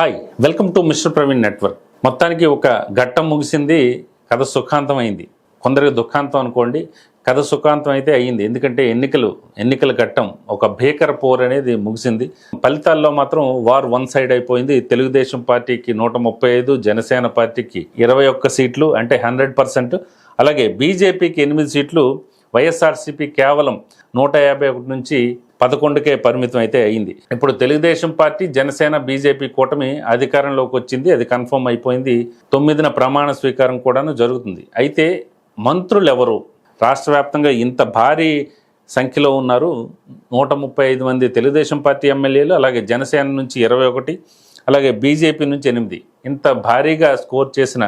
Hi welcome to mister Praveen network మొత్తానికి ఒక ఘట్టం ముగిసింది కథ సుఖాంతం అయింది కొందరికి దుఃఖాంతం అనుకోండి కథ సుఖాంతం అయితే అయ్యింది. ఎందుకంటే ఎన్నికలు ఎన్నికల ఘట్టం ఒక భీకర పోర్ అనేది ముగిసింది. ఫలితాల్లో మాత్రం వార్ వన్ సైడ్ అయిపోయింది. తెలుగుదేశం పార్టీకి నూట ముప్పై ఐదు జనసేన పార్టీకి ఇరవై ఒక్క సీట్లు అంటే హండ్రెడ్ పర్సెంట్. అలాగే బీజేపీకి ఎనిమిది సీట్లు వైఎస్ఆర్సీపీ కేవలం నూట యాభై ఒకటి నుంచి పదకొండుకే పరిమితం అయితే అయింది. ఇప్పుడు తెలుగుదేశం పార్టీ జనసేన బీజేపీ కూటమి అధికారంలోకి వచ్చింది. అది కన్ఫర్మ్ అయిపోయింది. తొమ్మిదిన ప్రమాణ స్వీకారం కూడాను జరుగుతుంది. అయితే మంత్రులు ఎవరు రాష్ట్ర వ్యాప్తంగా ఇంత భారీ సంఖ్యలో ఉన్నారు. నూట ముప్పై ఐదు మంది తెలుగుదేశం పార్టీ ఎమ్మెల్యేలు అలాగే జనసేన నుంచి ఇరవై ఒకటి అలాగే బీజేపీ నుంచి ఎనిమిది. ఇంత భారీగా స్కోర్ చేసిన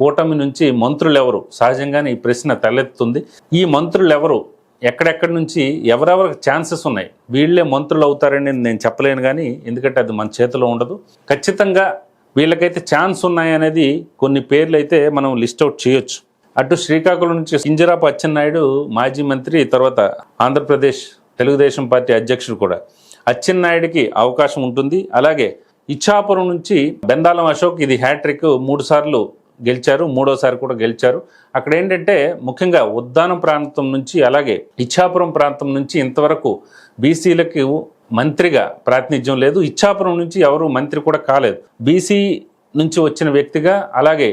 కూటమి నుంచి మంత్రులు ఎవరు సహజంగానే ఈ ప్రశ్న తలెత్తుతుంది. ఈ మంత్రులు ఎవరు ఎక్కడెక్కడి నుంచి ఎవరెవరికి ఛాన్సెస్ ఉన్నాయి వీళ్ళే మంత్రులు అవుతారని నేను చెప్పలేను కానీ ఎందుకంటే అది మన చేతిలో ఉండదు. ఖచ్చితంగా వీళ్ళకైతే ఛాన్స్ ఉన్నాయనేది కొన్ని పేర్లు అయితే మనం లిస్ట్ అవుట్ చేయొచ్చు. అటు శ్రీకాకుళం నుంచి కింజరాపు అచ్చెన్నాయుడు మాజీ మంత్రి తర్వాత ఆంధ్రప్రదేశ్ తెలుగుదేశం పార్టీ అధ్యక్షుడు కూడా. అచ్చెన్నాయుడికి అవకాశం ఉంటుంది. అలాగే ఇచ్చాపురం నుంచి బెందాలం అశోక్ ఇది హ్యాట్రిక్ మూడు సార్లు గెలిచారు మూడోసారి కూడా గెలిచారు. అక్కడ ఏంటంటే ముఖ్యంగా ఉద్దానం ప్రాంతం నుంచి అలాగే ఇచ్చాపురం ప్రాంతం నుంచి ఇంతవరకు బీసీలకు మంత్రిగా ప్రాతినిధ్యం లేదు. ఇచ్చాపురం నుంచి ఎవరు మంత్రి కూడా కాలేదు. బీసీ నుంచి వచ్చిన వ్యక్తిగా అలాగే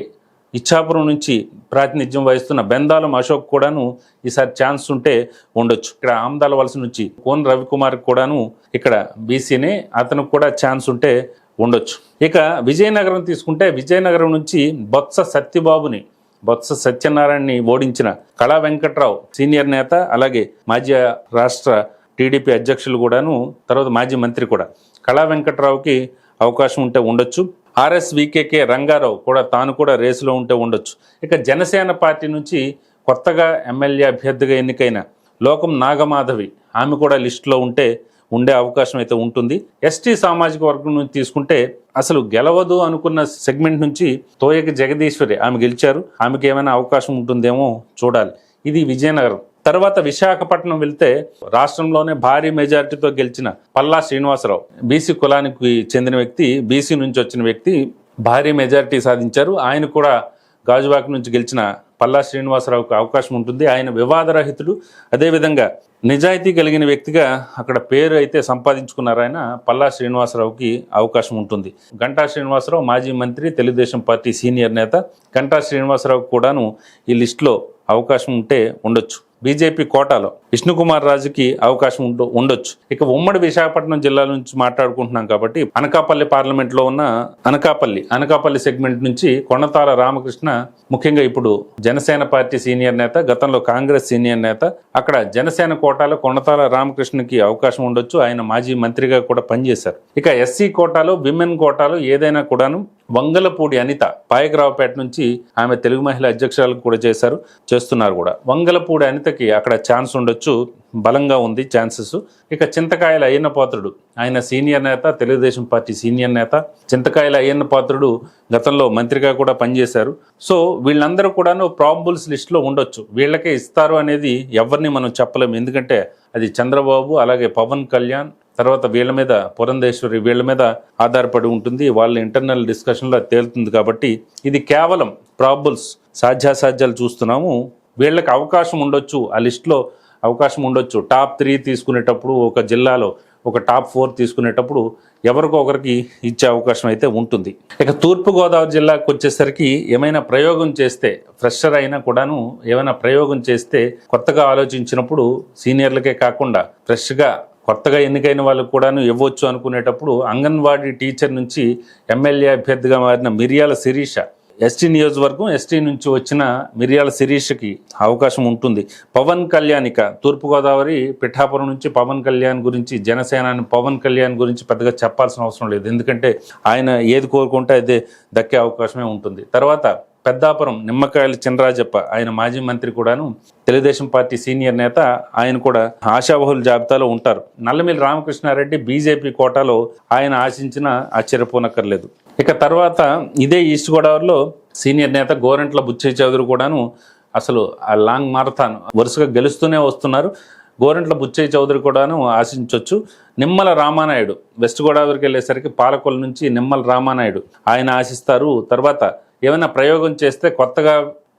ఇచ్చాపురం నుంచి ప్రాతినిధ్యం వహిస్తున్న బెందాలం అశోక్ కూడాను ఈసారి ఛాన్స్ ఉంటే ఉండొచ్చు. ఇక్కడ ఆమదాల వలస నుంచి కోన్ రవికుమార్ కూడాను ఇక్కడ బీసీనే అతనికి కూడా ఛాన్స్ ఉంటే ఉండొచ్చు. ఇక విజయనగరం తీసుకుంటే విజయనగరం నుంచి బొత్స సత్యబాబుని బొత్స సత్యనారాయణని ఓడించిన కళా వెంకట్రావు సీనియర్ నేత అలాగే మాజీ రాష్ట్ర టీడీపీ అధ్యక్షులు కూడాను తర్వాత మాజీ మంత్రి కూడా. కళా వెంకట్రావుకి అవకాశం ఉంటే ఉండొచ్చు. ఆర్ఎస్ వికేకే రంగారావు కూడా తాను కూడా రేసులో ఉంటే ఉండొచ్చు. ఇక జనసేన పార్టీ నుంచి కొత్తగా ఎమ్మెల్యే అభ్యర్థిగా ఎన్నికైన లోకం నాగమాధవి ఆమె కూడా లిస్టులో ఉంటే ఉండే అవకాశం అయితే ఉంటుంది. ఎస్టీ సామాజిక వర్గం నుంచి తీసుకుంటే అసలు గెలవదు అనుకున్న సెగ్మెంట్ నుంచి తోయక జగదీశ్వరి ఆమె గెలిచారు. ఆమెకి ఏమైనా అవకాశం ఉంటుందేమో చూడాలి. ఇది విజయనగరం. తర్వాత విశాఖపట్నం వెళ్తే రాష్ట్రంలోనే భారీ మెజారిటీతో గెలిచిన పల్లా శ్రీనివాసరావు. బీసీ కులానికి చెందిన వ్యక్తి బీసీ నుంచి వచ్చిన వ్యక్తి భారీ మెజారిటీ సాధించారు. ఆయన కూడా గాజువాక నుంచి గెలిచిన పల్లా శ్రీనివాసరావుకు అవకాశం ఉంటుంది. ఆయన వివాదరహితుడు. అదేవిధంగా నిజాయితీ కలిగిన వ్యక్తిగా అక్కడ పేరు అయితే సంపాదించుకున్నారు ఆయన. పల్లా శ్రీనివాసరావుకి అవకాశం ఉంటుంది. గంటా శ్రీనివాసరావు మాజీ మంత్రి తెలుగుదేశం పార్టీ సీనియర్ నేత. గంటా శ్రీనివాసరావు కూడాను ఈ లిస్టులో అవకాశం ఉంటే ఉండొచ్చు. బీజేపీ కోటాలో విష్ణుకుమార్ రాజుకి అవకాశం ఉండు ఉండొచ్చు. ఇక ఉమ్మడి విశాఖపట్నం జిల్లా నుంచి మాట్లాడుకుంటున్నాం కాబట్టి అనకాపల్లి పార్లమెంట్లో ఉన్న అనకాపల్లి అనకాపల్లి సెగ్మెంట్ నుంచి కొనతాల రామకృష్ణ ముఖ్యంగా ఇప్పుడు జనసేన పార్టీ సీనియర్ నేత గతంలో కాంగ్రెస్ సీనియర్ నేత అక్కడ జనసేన కోటాలో కొనతాల రామకృష్ణకి అవకాశం ఉండొచ్చు. ఆయన మాజీ మంత్రిగా కూడా పనిచేశారు. ఇక ఎస్సీ కోటాలో విమెన్ కోటాలో ఏదైనా కూడాను వంగలపూడి అనిత పాయకరావుపేట నుంచి ఆమె తెలుగు మహిళ అధ్యక్షురాలు కూడా చేశారు చేస్తున్నారు కూడా. వంగలపూడి అనితకి అక్కడ ఛాన్స్ ఉండొచ్చు బలంగా ఉంది ఛాన్సెస్. ఇక చింతకాయల అయ్యన్న పాత్రుడు ఆయన సీనియర్ నేత తెలుగుదేశం పార్టీ సీనియర్ నేత. చింతకాయల అయ్యన్న పాత్రుడు గతంలో మంత్రిగా కూడా పనిచేశారు. సో వీళ్ళందరూ కూడాను ప్రాబుల్స్ లిస్ట్లో ఉండొచ్చు. వీళ్ళకే ఇస్తారు అనేది ఎవరిని మనం చెప్పలేము ఎందుకంటే అది చంద్రబాబు అలాగే పవన్ కళ్యాణ్ తర్వాత వీళ్ళ మీద పురంధేశ్వరి వీళ్ళ మీద ఆధారపడి ఉంటుంది. వాళ్ళ ఇంటర్నల్ డిస్కషన్లో తేలుతుంది కాబట్టి ఇది కేవలం ప్రాబుల్స్ సాధ్యాసాధ్యాలు చూస్తున్నాము. వీళ్ళకి అవకాశం ఉండొచ్చు. ఆ లిస్ట్లో అవకాశం ఉండొచ్చు. టాప్ త్రీ తీసుకునేటప్పుడు ఒక జిల్లాలో ఒక టాప్ ఫోర్ తీసుకునేటప్పుడు ఎవరికో ఒకరికి ఇచ్చే అవకాశం అయితే ఉంటుంది. ఇక తూర్పుగోదావరి జిల్లాకు వచ్చేసరికి ఏమైనా ప్రయోగం చేస్తే ఫ్రెషర్ అయినా కూడాను ఏమైనా ప్రయోగం చేస్తే కొత్తగా ఆలోచించినప్పుడు సీనియర్లకే కాకుండా ఫ్రెష్గా కొత్తగా ఎన్నికైన వాళ్ళకు కూడాను ఇవ్వచ్చు అనుకునేటప్పుడు అంగన్వాడీ టీచర్ నుంచి ఎమ్మెల్యే అభ్యర్థిగా మారిన మిరియాల శిరీష ఎస్టీ నియోజకవర్గం ఎస్టీ నుంచి వచ్చిన మిరియాల శిరీషకి అవకాశం ఉంటుంది. పవన్ కళ్యాణ్ ఇక తూర్పుగోదావరి పిఠాపురం నుంచి పవన్ కళ్యాణ్ గురించి జనసేనాని పవన్ కళ్యాణ్ గురించి పెద్దగా చెప్పాల్సిన అవసరం లేదు. ఎందుకంటే ఆయన ఏది కోరుకుంటే అదే దక్కే అవకాశమే ఉంటుంది. తర్వాత పెద్దాపురం నిమ్మకాయల చినరాజప్ప ఆయన మాజీ మంత్రి కూడాను. తెలుగుదేశం పార్టీ సీనియర్ నేత ఆయన కూడా ఆశావహుల జాబితాలో ఉంటారు. నల్లమిల్లి రామకృష్ణారెడ్డి బీజేపీ కోటాలో ఆయన ఆశించిన ఆశ్చర్యపోనక్కర్లేదు. ఇక తర్వాత ఇదే ఈస్ట్ గోదావరిలో సీనియర్ నేత గోరంట్ల బుచ్చయ్య చౌదరి కూడాను అసలు ఆ లాంగ్ మారథాన్ వరుసగా గెలుస్తూనే వస్తున్నారు. గోరంట్ల బుచ్చయ్య చౌదరి కూడాను ఆశించవచ్చు నిమ్మల రామానాయుడు వెస్ట్ గోదావరికి వెళ్ళేసరికి పాలకొల నుంచి నిమ్మల రామానాయుడు ఆయన ఆశిస్తారు. తర్వాత ఏమైనా ప్రయోగం చేస్తే కొత్తగా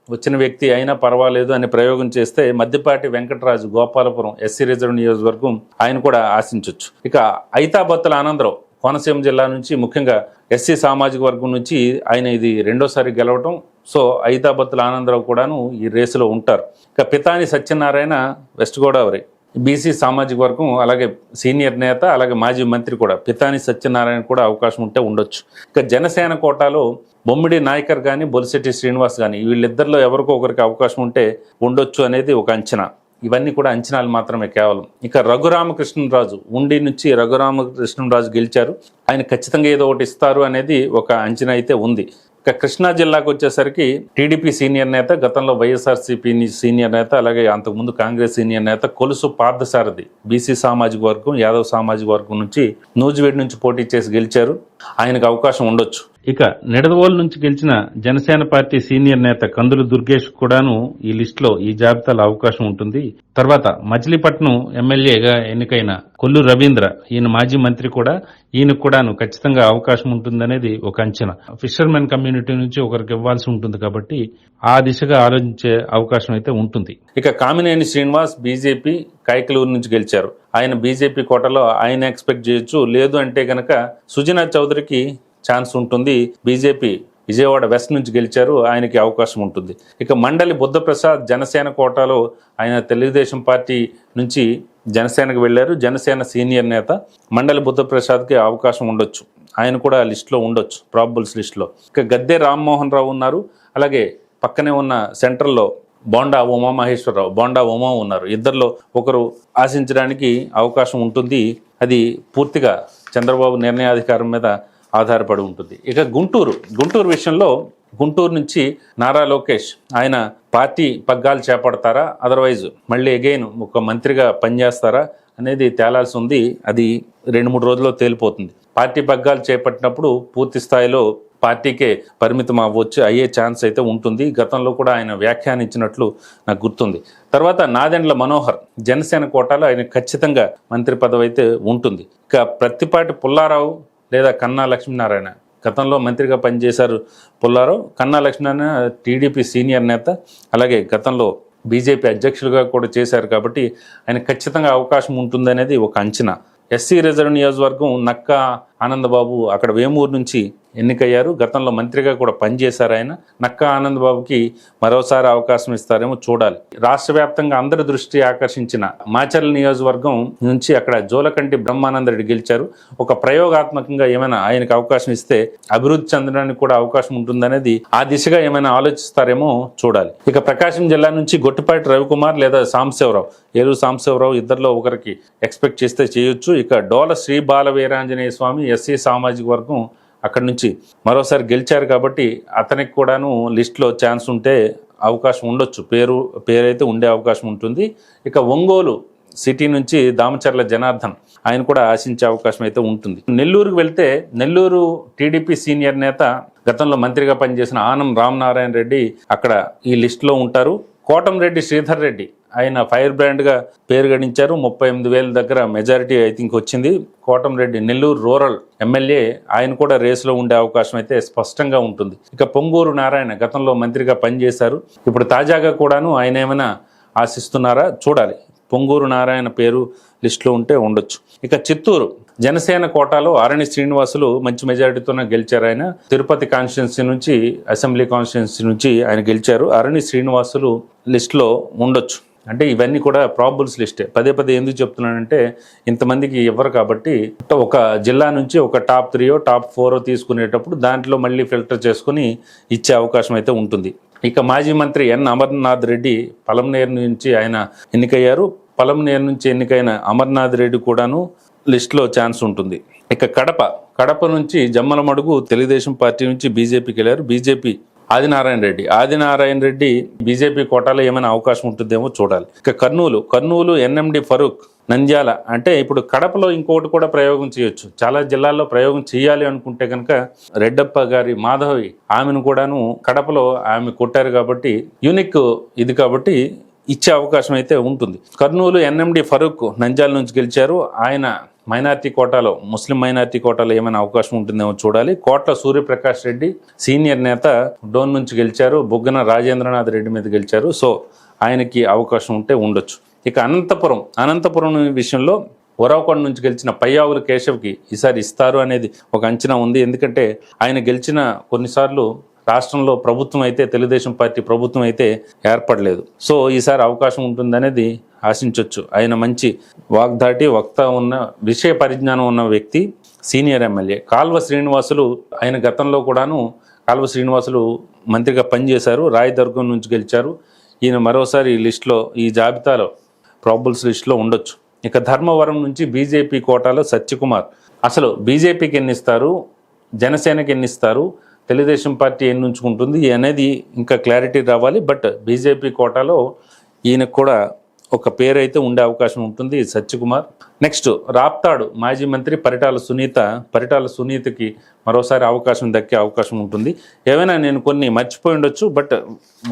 వచ్చిన వ్యక్తి అయినా పర్వాలేదు అని ప్రయోగం చేస్తే మద్దిపాటి వెంకటరాజు గోపాలపురం ఎస్సీ రిజర్వ్ నియోజకవర్గం ఆయన కూడా ఆశించవచ్చు ఇక ఐతాబత్తుల ఆనందరావు కోనసీమ జిల్లా నుంచి ముఖ్యంగా ఎస్సీ సామాజిక వర్గం నుంచి ఆయన ఇది రెండోసారి గెలవటం. సో ఐతాబత్తుల ఆనందరావు కూడాను ఈ రేసులో ఉంటారు. ఇక పితాని సత్యనారాయణ వెస్ట్ గోదావరి. బీసీ సామాజిక వర్గం అలాగే సీనియర్ నేత అలాగే మాజీ మంత్రి కూడా పితాని సత్యనారాయణ కూడా అవకాశం ఉంటే ఉండొచ్చు. ఇక జనసేన కోటాలో బొమ్మిడి నాయకర్ కానీ బొలిశెట్టి శ్రీనివాస్ కానీ వీళ్ళిద్దరిలో ఎవరికో ఒకరికి అవకాశం ఉంటే ఉండొచ్చు అనేది ఒక అంచనా. ఇవన్నీ కూడా అంచనాలు మాత్రమే కేవలం. ఇక రఘురామకృష్ణరాజు ఉండి నుంచి రఘురామకృష్ణరాజు గెలిచారు. ఆయన ఖచ్చితంగా ఏదో ఒకటి ఇస్తారు అనేది ఒక అంచనా అయితే ఉంది. ఇక కృష్ణా జిల్లాకు వచ్చేసరికి టీడీపీ సీనియర్ నేత గతంలో వైఎస్ఆర్సీపీ సీనియర్ నేత అలాగే అంతకుముందు కాంగ్రెస్ సీనియర్ నేత కొలుసు పార్థసారథి బీసీ సామాజిక వర్గం యాదవ్ సామాజిక వర్గం నుంచి నూజివేడ్ నుంచి పోటీ చేసి గెలిచారు. ఆయనకు అవకాశం ఉండొచ్చు. ఇక నిడదవోలు నుంచి గెలిచిన జనసేన పార్టీ సీనియర్ నేత కందులు దుర్గేష్ కూడాను ఈ లిస్టులో ఈ జాబితాలో అవకాశం ఉంటుంది. తర్వాత మచిలీపట్నం ఎమ్మెల్యేగా ఎన్నికైన కొల్లు రవీంద్ర ఈయన మాజీ మంత్రి కూడా ఈయనకు కూడాను ఖచ్చితంగా అవకాశం ఉంటుందనేది ఒక అంచనా. ఫిషర్మెన్ కమ్యూనిటీ నుంచి ఒకరికి ఇవ్వాల్సి ఉంటుంది కాబట్టి ఆ దిశగా ఆలోచించే అవకాశం అయితే ఉంటుంది. ఇక కామినేని శ్రీనివాస్ బీజేపీ కైకలూరు నుంచి గెలిచారు. ఆయన బీజేపీ కోటలో ఆయన ఎక్స్పెక్ట్ చేయొచ్చు లేదు అంటే కనుక సుజనా చౌదరికి ఛాన్స్ ఉంటుంది. బీజేపీ విజయవాడ వెస్ట్ నుంచి గెలిచారు ఆయనకి అవకాశం ఉంటుంది. ఇక మండలి బుద్ధప్రసాద్ జనసేన కోటాలో ఆయన తెలుగుదేశం పార్టీ నుంచి జనసేనకు వెళ్ళారు. జనసేన సీనియర్ నేత మండలి బుద్ధప్రసాద్కి అవకాశం ఉండొచ్చు. ఆయన కూడా లిస్టులో ఉండొచ్చు ప్రాబుల్స్ లిస్టులో. ఇక గద్దె రామ్మోహన్ రావు ఉన్నారు. అలాగే పక్కనే ఉన్న సెంట్రల్లో బోండా ఉమా మహేశ్వరరావు బోండా ఉమా ఉన్నారు. ఇద్దరిలో ఒకరు ఆశించడానికి అవకాశం ఉంటుంది. అది పూర్తిగా చంద్రబాబు నిర్ణయాధికారం మీద ఆధారపడి ఉంటుంది. ఇక గుంటూరు గుంటూరు విషయంలో గుంటూరు నుంచి నారా లోకేష్ ఆయన పార్టీ పగ్గాలు చేపడతారా? అదర్వైజ్ మళ్ళీ అగైన్ ఒక మంత్రిగా పనిచేస్తారా? అనేది తేలాల్సి ఉంది. అది రెండు మూడు రోజుల్లో తేలిపోతుంది. పార్టీ పగ్గాలు చేపట్టినప్పుడు పూర్తి స్థాయిలో పార్టీకే పరిమితం అవ్వచ్చు అయ్యే ఛాన్స్ అయితే ఉంటుంది. గతంలో కూడా ఆయన వ్యాఖ్యానించినట్లు నాకు గుర్తుంది. తర్వాత నాదెండ్ల మనోహర్ జనసేన కోటాలో ఆయన ఖచ్చితంగా మంత్రి పదవి అయితే ఉంటుంది. ఇక ప్రత్తిపాటి పుల్లారావు లేదా కన్నా లక్ష్మీనారాయణ? గతంలో మంత్రిగా పనిచేశారు పుల్లారావు. కన్నా లక్ష్మీనారాయణ టీడీపీ సీనియర్ నేత. అలాగే గతంలో బీజేపీ అధ్యక్షులుగా కూడా చేశారు కాబట్టి ఆయన ఖచ్చితంగా అవకాశం ఉంటుందనేది ఒక అంచనా. ఎస్సీ రిజర్వ్ నియోజకవర్గం నక్క ఆనందబాబు అక్కడ వేమూరు నుంచి ఎన్నికయ్యారు. గతంలో మంత్రిగా కూడా పనిచేశారు ఆయన. నక్క ఆనందబాబుకి మరోసారి అవకాశం ఇస్తారేమో చూడాలి. రాష్ట్ర వ్యాప్తంగా అందరి దృష్టి ఆకర్షించిన మాచర్ల నియోజకవర్గం నుంచి అక్కడ జోలకంటి బ్రహ్మానందరెడ్డి గెలిచారు. ఒక ప్రయోగాత్మకంగా ఏమైనా ఆయనకు అవకాశం ఇస్తే అభివృద్ధి చెందడానికి కూడా అవకాశం ఉంటుందనేది ఆ దిశగా ఏమైనా ఆలోచిస్తారేమో చూడాలి. ఇక ప్రకాశం జిల్లా నుంచి గొట్టిపాటి రవికుమార్ లేదా సాంబశివరావు ఏలూరు సాంబశివరావు ఇద్దరిలో ఒకరికి ఎక్స్పెక్ట్ చేస్తే చేయొచ్చు. ఇక డోల శ్రీ బాల వీరాంజనేయ స్వామి ఎస్సీ సామాజిక వర్గం అక్కడి నుంచి మరోసారి గెలిచారు కాబట్టి అతనికి కూడాను లిస్ట్లో ఛాన్స్ ఉంటే అవకాశం ఉండొచ్చు. పేరు పేరైతే ఉండే అవకాశం ఉంటుంది. ఇక ఒంగోలు సిటీ నుంచి దామచర్ల జనార్దన్ ఆయన కూడా ఆశించే అవకాశం అయితే ఉంటుంది. నెల్లూరుకు వెళ్తే నెల్లూరు టీడీపీ సీనియర్ నేత గతంలో మంత్రిగా పనిచేసిన ఆనం రామనారాయణ రెడ్డి అక్కడ ఈ లిస్టులో ఉంటారు. కోటంరెడ్డి శ్రీధర్ రెడ్డి ఆయన ఫైర్ బ్రాండ్గా పేరు గడించారు. ముప్పై ఎనిమిది వేల దగ్గర మెజారిటీ ఐ థింక్ వచ్చింది. కోటంరెడ్డి నెల్లూరు రూరల్ ఎమ్మెల్యే ఆయన కూడా రేసులో ఉండే అవకాశం అయితే స్పష్టంగా ఉంటుంది. ఇక పొంగూరు నారాయణ గతంలో మంత్రిగా పనిచేశారు. ఇప్పుడు తాజాగా కూడాను ఆయన ఏమైనా ఆశిస్తున్నారా? చూడాలి. పొంగూరు నారాయణ పేరు లిస్టులో ఉంటే ఉండొచ్చు. ఇక చిత్తూరు జనసేన కోటాలో ఆరణి శ్రీనివాసులు మంచి మెజారిటీతోనే గెలిచారు ఆయన. తిరుపతి కాన్స్టిట్యున్సీ నుంచి అసెంబ్లీ కాన్స్టిట్యున్సీ నుంచి ఆయన గెలిచారు. అరణి శ్రీనివాసులు లిస్టులో ఉండొచ్చు. అంటే ఇవన్నీ కూడా ప్రాబుల్స్ లిస్టే. పదే పదే ఎందుకు చెప్తున్నానంటే ఇంతమందికి ఇవ్వరు కాబట్టి ఒక జిల్లా నుంచి ఒక టాప్ త్రీయో టాప్ ఫోరో తీసుకునేటప్పుడు దాంట్లో మళ్ళీ ఫిల్టర్ చేసుకుని ఇచ్చే అవకాశం అయితే ఉంటుంది. ఇక మాజీ మంత్రి ఎన్. అమర్నాథ్ రెడ్డి పలంనేరు నుంచి ఆయన ఎన్నికయ్యారు. పలంనేరు నుంచి ఎన్నికైన అమర్నాథ్ రెడ్డి కూడాను లిస్టులో ఛాన్స్ ఉంటుంది. ఇక కడప. కడప నుంచి జమ్మలమడుగు తెలుగుదేశం పార్టీ నుంచి బీజేపీకి వెళ్ళారు. బీజేపీ ఆదినారాయణ రెడ్డి. ఆదినారాయణ రెడ్డి బీజేపీ కోటాలో ఏమైనా అవకాశం ఉంటుందేమో చూడాలి. ఇక కర్నూలు కర్నూలు ఎన్ఎండి ఫరూక్ నంద్యాల అంటే ఇప్పుడు కడపలో ఇంకోటి కూడా ప్రయోగం చేయొచ్చు. చాలా జిల్లాల్లో ప్రయోగం చేయాలి అనుకుంటే కనుక రెడ్డప్ప గారి మాధవి ఆమెను కూడాను కడపలో ఆమె కొట్టారు కాబట్టి యూనిక్ ఇది కాబట్టి ఇచ్చే అవకాశం అయితే ఉంటుంది. కర్నూలు ఎన్ఎండి ఫరూక్ నంద్యాల నుంచి గెలిచారు. ఆయన మైనార్టీ కోటాలో ముస్లిం మైనార్టీ కోటాలో ఏమైనా అవకాశం ఉంటుందేమో చూడాలి. కోట్ల సూర్యప్రకాష్ రెడ్డి సీనియర్ నేత డోన్ నుంచి గెలిచారు బుగ్గన రాజేంద్రనాథ్ రెడ్డి మీద గెలిచారు. సో ఆయనకి అవకాశం ఉంటే ఉండొచ్చు. ఇక అనంతపురం అనంతపురం విషయంలో ఒరవకొండ నుంచి గెలిచిన పయ్యావులు కేశవ్కి ఈసారి ఇస్తారు అనేది ఒక అంచనా ఉంది. ఎందుకంటే ఆయన గెలిచిన కొన్నిసార్లు రాష్ట్రంలో ప్రభుత్వం అయితే తెలుగుదేశం పార్టీ ప్రభుత్వం అయితే ఏర్పడలేదు. సో ఈసారి అవకాశం ఉంటుందనేది ఆశించవచ్చు ఆయన మంచి వాగ్దాటి వక్త ఉన్న విషయ పరిజ్ఞానం ఉన్న వ్యక్తి సీనియర్ ఎమ్మెల్యే. కాల్వ శ్రీనివాసులు ఆయన గతంలో కూడాను కాల్వ శ్రీనివాసులు మంత్రిగా పనిచేశారు. రాయదుర్గం నుంచి గెలిచారు. ఈయన మరోసారి ఈ లిస్టులో ఈ జాబితాలో ప్రాబుల్స్ లిస్టులో ఉండొచ్చు. ఇక ధర్మవరం నుంచి బీజేపీ కోటాలో సత్యకుమార్. అసలు బీజేపీకి ఎన్నిస్తారు? జనసేనకి ఎన్నిస్తారు? తెలుగుదేశం పార్టీ ఎన్ని ఉంచుకుంటుంది అనేది ఇంకా క్లారిటీ రావాలి. బట్ బీజేపీ కోటాలో ఈయనకు కూడా ఒక పేరు అయితే ఉండే అవకాశం ఉంటుంది సత్యకుమార్. నెక్స్ట్ రాప్తాడు మాజీ మంత్రి పరిటాల సునీత. పరిటాల సునీతకి మరోసారి అవకాశం దక్కే అవకాశం ఉంటుంది. ఏమైనా నేను కొన్ని మర్చిపోయి ఉండొచ్చు బట్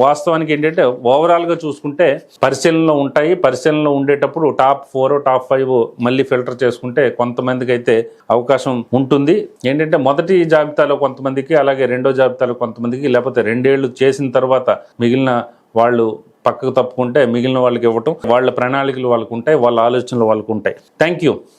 వాస్తవానికి ఏంటంటే ఓవరాల్గా చూసుకుంటే పరిశీలనలో ఉంటాయి. పరిశీలనలో ఉండేటప్పుడు టాప్ ఫోర్ టాప్ ఫైవ్ మళ్ళీ ఫిల్టర్ చేసుకుంటే కొంతమందికి అయితే అవకాశం ఉంటుంది. ఏంటంటే మొదటి జాబితాలో కొంతమందికి అలాగే రెండో జాబితాలో కొంతమందికి లేకపోతే రెండేళ్ళు చేసిన తర్వాత మిగిలిన వాళ్ళు పక్కకు తప్పుకుంటే మిగిలిన వాళ్ళకి ఇవ్వటం వాళ్ళ ప్రణాళికలు వాళ్ళకు ఉంటాయి వాళ్ళ ఆలోచనలు వాళ్ళకు ఉంటాయి థ్యాంక్ యూ